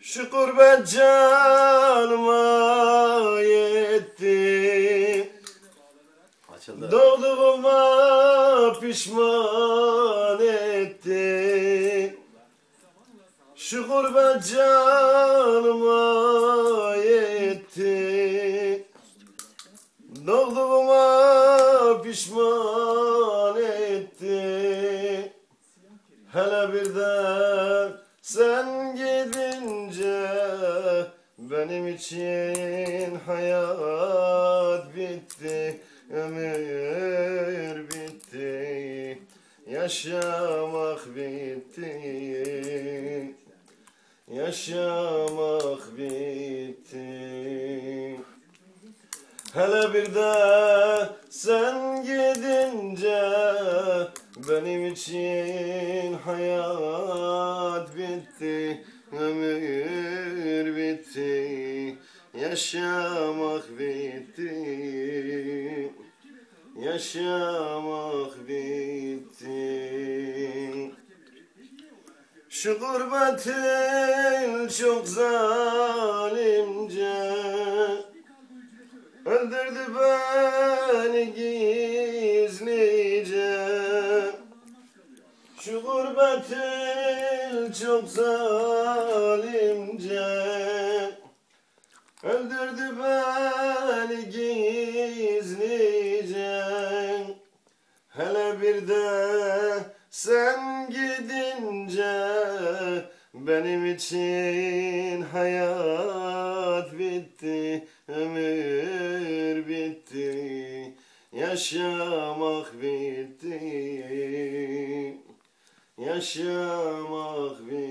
Şu gurbet canıma yetti. Açıldı. Doğduğuma pişman etti. Şu gurbet canıma yetti. Doğduğuma pişman Hele bir de sen gidince Benim için hayat bitti Ömür bitti Yaşamak bitti. Yaşamak bitti. Hele bir de benim için hayat bitti, ömür bitti, yaşamak bitti, yaşamak bitti. Şu gurbetin çok zalimce Öldürdü beni gizlice Şu gurbetin çok zalimce Öldürdü beni gizlice. Hele bir de sen gidince benim için hayat bitti, ömür bitti, yaşamak bitti, yaşamak bitti.